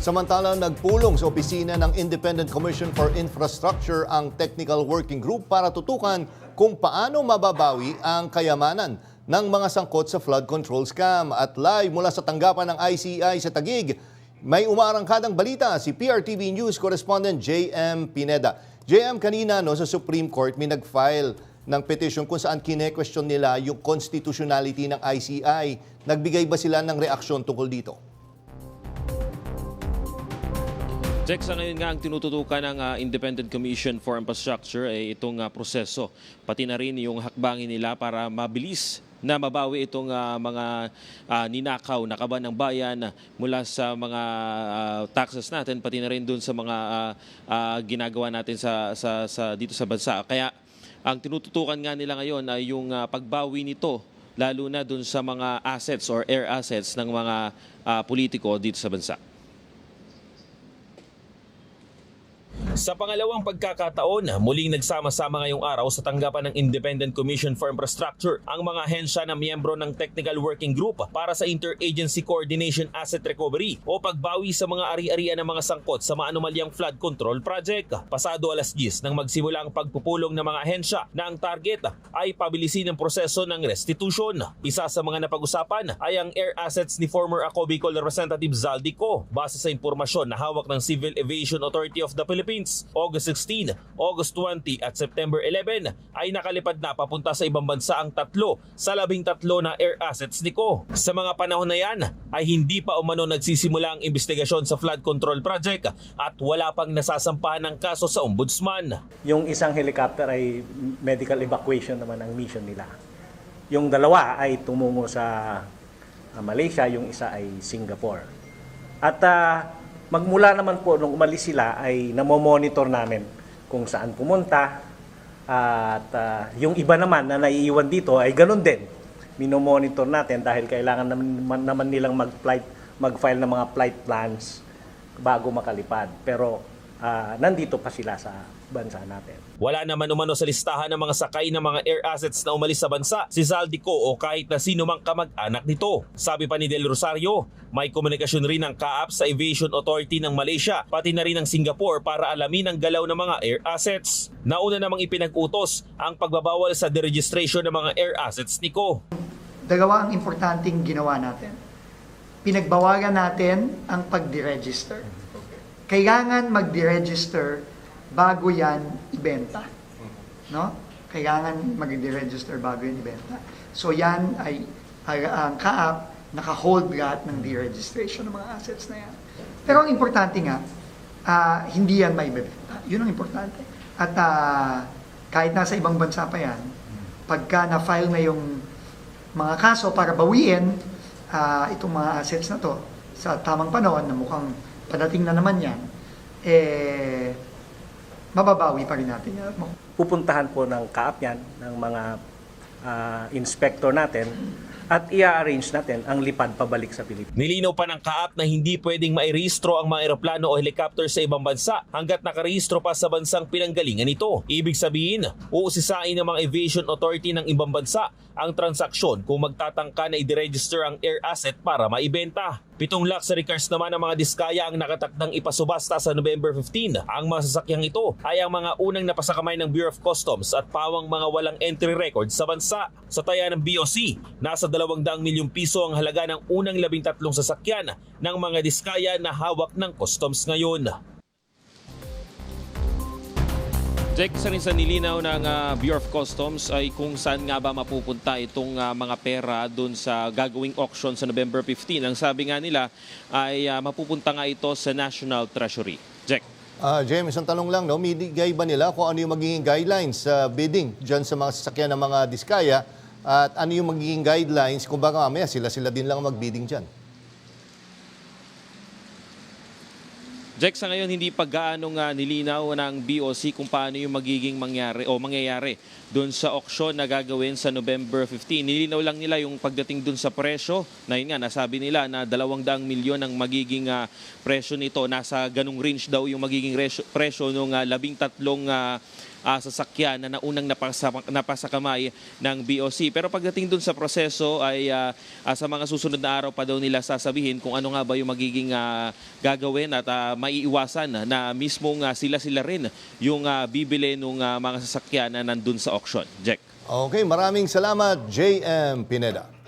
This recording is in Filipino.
Samantala, nagpulong sa opisina ng Independent Commission for Infrastructure ang Technical Working Group para tutukan kung paano mababawi ang kayamanan ng mga sangkot sa flood control scam. At live mula sa tanggapan ng ICI sa Tagig, may umaarangkadang balita si PRTV News correspondent JM Pineda. JM, kanina no, sa Supreme Court may nag-file ng petition kung saan kine-question nila yung constitutionality ng ICI. Nagbigay ba sila ng reaksyon tungkol dito? Check sa ngayon nga ang tinututukan ng ah, Independent Commission for Infrastructure ay itong ah, proseso. Pati na rin yung hakbangin nila para mabilis na mabawi itong ah, mga ah, ninakaw na kaban ng bayan mula sa mga ah, taxes natin pati na rin dun sa mga ah, ah, ginagawa natin sa, sa, sa dito sa bansa. Kaya ang tinututukan nga nila ngayon ay yung ah, pagbawi nito lalo na dun sa mga assets or air assets ng mga ah, politiko dito sa bansa. Sa pangalawang pagkakataon, muling nagsama-sama ngayong araw sa tanggapan ng Independent Commission for Infrastructure ang mga hensya na miyembro ng Technical Working Group para sa Interagency Coordination Asset Recovery o pagbawi sa mga ari-arian ng mga sangkot sa maanumalyang flood control project. Pasado alas 10 nang magsimula ang pagpupulong ng mga hensya na ang target ay pabilisin ang proseso ng restitution. Isa sa mga napag-usapan ay ang air assets ni former Ako Bicol Representative Zaldico base sa impormasyon na hawak ng Civil Aviation Authority of the Philippines. August 16, August 20 at September 11 ay nakalipad na papunta sa ibang bansa ang tatlo sa labing tatlo na air assets ni Ko. Sa mga panahon na yan ay hindi pa umano nagsisimula ang investigasyon sa flood control project at wala pang nasasampahan ng kaso sa ombudsman. Yung isang helicopter ay medical evacuation naman ang mission nila. Yung dalawa ay tumungo sa ah, Malaysia, yung isa ay Singapore. At ah, magmula naman po nung umalis sila ay namomonitor namin kung saan pumunta. At ah, yung iba naman na naiiwan dito ay ganun din. Minomonitor natin dahil kailangan naman, naman nilang mag-flight, mag-file ng mga flight plans bago makalipad. Pero ah, nandito pa sila sa bansa natin. Wala naman umano sa listahan ng mga sakay ng mga air assets na umalis sa bansa si Zaldico o kahit na sino mang kamag-anak nito. Sabi pa ni Del Rosario, may komunikasyon rin ng CAAP sa Aviation Authority ng Malaysia pati na rin ng Singapore para alamin ang galaw ng mga air assets. Nauna namang ipinag-utos ang pagbabawal sa deregistration ng mga air assets ni Ko. dalawa ang importanteng ginawa natin. Pinagbawalan natin ang pag-deregister. Kailangan mag-deregister bago yan ibenta. No? Kailangan mag-deregister bago yan ibenta. So yan ay ang kaap naka-hold lahat ng deregistration ng mga assets na yan. Pero ang importante nga, ah, hindi yan may bebenta. Yun ang importante. At ah, kahit nasa ibang bansa pa yan, pagka na-file na yung mga kaso para bawiin ah, itong mga assets na to sa tamang panahon na mukhang padating na naman yan, eh, mababawi pa rin natin pupuntahan po ng kaap yan, ng mga ah, inspector natin, at i-arrange natin ang lipad pabalik sa Pilipinas. Nilinaw pa ng kaap na hindi pwedeng mairehistro ang mga eroplano o helicopter sa ibang bansa hanggat nakarehistro pa sa bansang pinanggalingan nito. Ibig sabihin, uusisain ng mga aviation authority ng ibang bansa ang transaksyon kung magtatangka na i-register ang air asset para maibenta. Pitong luxury cars naman ng mga diskaya ang nakatakdang ipasubasta sa November 15. Ang mga sasakyang ito ay ang mga unang napasakamay ng Bureau of Customs at pawang mga walang entry record sa bansa. Sa taya ng BOC, nasa 200 milyong piso ang halaga ng unang 13 sasakyan ng mga diskaya na hawak ng customs ngayon. Check sa rin sa nilinaw ng ah, Bureau of Customs ay kung saan nga ba mapupunta itong ah, mga pera doon sa gagawing auction sa November 15. Ang sabi nga nila ay ah, mapupunta nga ito sa National Treasury. Jack. Ah, James, isang tanong lang, no? Minigay ba nila kung ano yung magiging guidelines sa bidding dyan sa mga sasakyan ng mga diskaya at ano yung magiging guidelines kung baka mamaya sila-sila din lang ang mag-bidding dyan? Jack, sa ngayon hindi pa gaano nga nilinaw ng BOC kung paano yung magiging mangyari o mangyayari doon sa auction na gagawin sa November 15. Nilinaw lang nila yung pagdating doon sa presyo na yun nga, nasabi nila na 200 milyon ang magiging ah, presyo nito. Nasa ganung range daw yung magiging resyo- presyo ng labing tatlong ah, ah, sasakyan na naunang napasa, napasakamay ng BOC. Pero pagdating dun sa proseso ay ah, ah, sa mga susunod na araw pa daw nila sasabihin kung ano nga ba yung magiging ah, gagawin at ah, maiiwasan na mismong ah, sila-sila rin yung ah, bibili ng mga sasakyan na nandun sa auction. Jack. Okay, maraming salamat, JM Pineda.